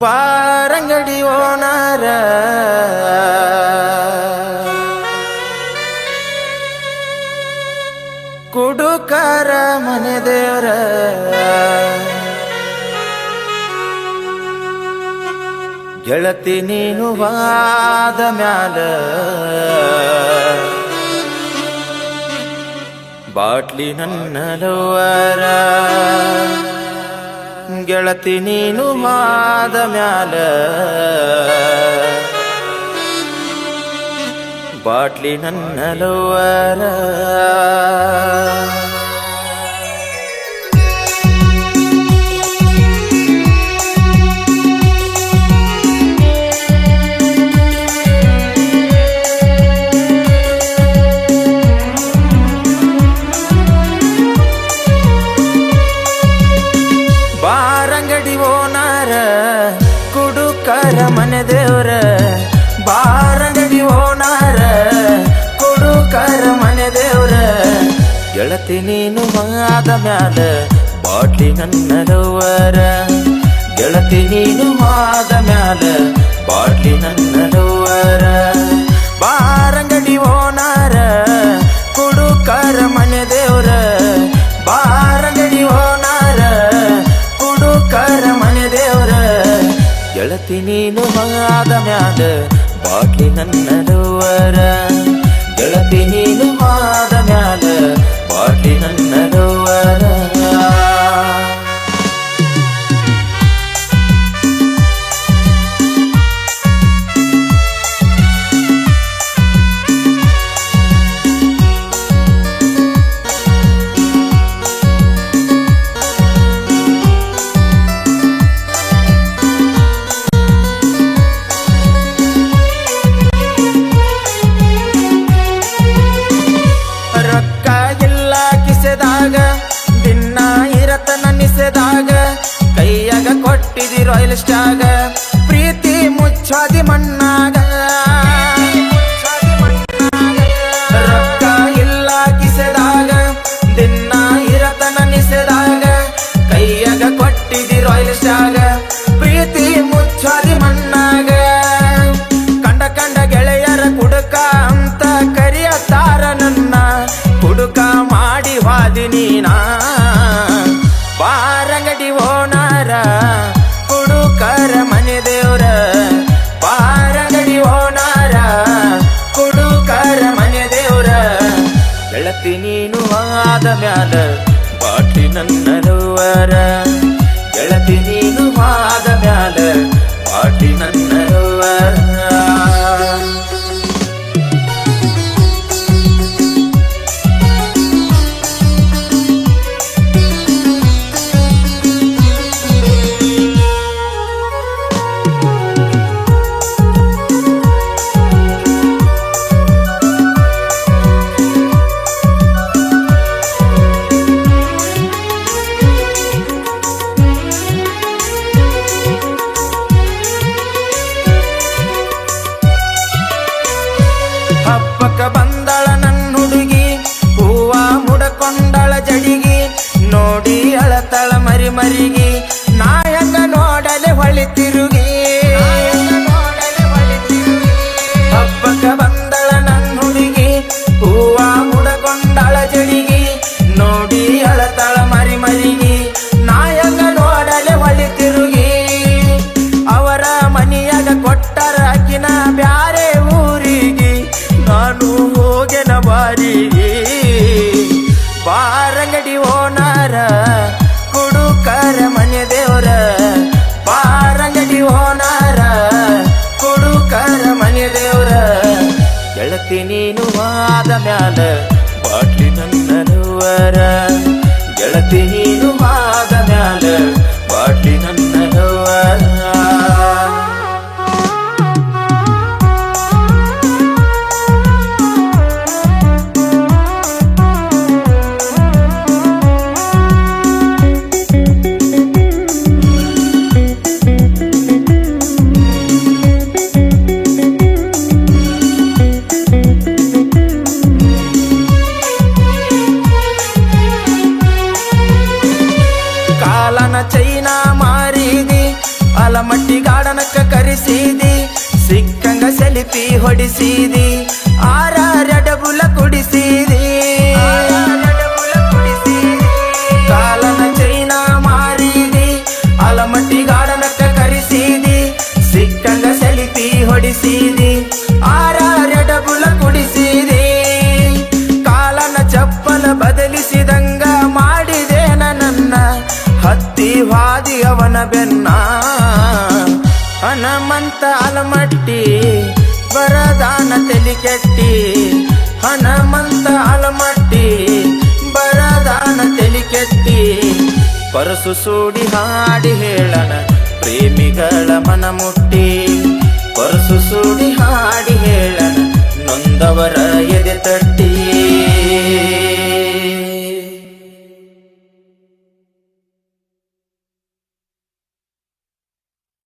ಬಾರಂಗಡಿ ಓನಾರ ಕುಡುಕಾರ ಮನೆ ದೇವರ ಗೆಳತಿ ನೀನು ವಾದ ಮ್ಯಾಲ. ಬಾಟ್ಲಿ ನನ್ನ ಲವರ ಗೆಳತಿ ನೀನು ಮಾದ ಮ್ಯಾಲ. ಬಾಟ್ಲಿ ನನ್ನ ಗೆಳತಿ ನೀನು ಮಾದ ಮ್ಯಾಲ ಬಾಟ್ಲಿ ನನ್ನ ಲವರ ಗೆಳತಿ ನೀನು ಮಾದ ಮ್ಯಾಲ ಬಾಟ್ಲಿ ನನ್ನ ಲವರ ಬಾರಂಗಡಿ ಓನಾರ, ಕುಡುಕರ ಮನೆ ದೇವ್ರ. ಬಾರಂಗಡಿ ಓನಾರ, ಕುಡುಕರ ಮನೆ ದೇವ್ರ. ಗೆಳತಿ ನೀನು ಮಾದ ಮ್ಯಾಲ ಬಾಟ್ಲಿ ನನ್ನ ಲವರ ಗೆಳತಿ ನೀನು ಮಾದ ಮ್ಯಾಲ ರಾಯಲ್ ಸ್ಟಾಗ ಪ್ರೀತಿ ಮುಚ್ಚಾದಿ ಮಣ್ಣಾಗ. ರೊಕ್ಕ ಇಲ್ಲ ಕಿಸೆದಾಗ ದಿನ ಇರತನ ನನಿಸೆದಾಗ ಕೈಯಾಗ ಕೊಟ್ಟಿದಿ ರಾಯಲ್ ಸ್ಟಾಗ ಪ್ರೀತಿ ಮುಚ್ಚಾದಿ ಮಣ್ಣಾಗ. ಕಂಡ ಕಂಡ ಗೆಳೆಯರ ಕುಡುಕ ಅಂತ ಕರಿಯತಾರ ನನ್ನ. ಕುಡುಕ ಮಾಡಿ ವಾದಿ ನೀನಾ. ಗೆಳತಿ ನೀನು ಆದ ಮ್ಯಾಲ ಗೆಳತಿ ನೀನು ಆದ ಮ್ಯಾಲ ಬಾಟ್ಲಿ ನನ್ನ ಲವರ ಗೆಳತಿ ನೀನು ಗಾರ್ಡನಕ್ಕ ಕರೆಸಿದಿ ಸಿಕ್ಕಂಗ ಸೆಲ್ಫಿ ಹೊಡಿಸಿದಿ. ಆರಾರಡಬುಲ ಹತ್ತಿ ವಾದಿ ಅವನ ಬೆನ್ನ, ಹನಮಂತ ಅಲಮಟ್ಟಿ ಬರದಾನ ತಲಿ ಕೆಟ್ಟಿ, ಹನುಮಂತ ಅಲಮಟ್ಟಿ ಬರದಾನ ತಲಿ ಕೆಟ್ಟಿ. ಪರಸು ಸೂಡಿ ಹಾಡಿ ಹೇಳನ ಪ್ರೇಮಿಗಳ ಮನ ಮುಟ್ಟಿ. ಪರಸು ಸೂಡಿ ಹಾಡಿ ಹೇಳನ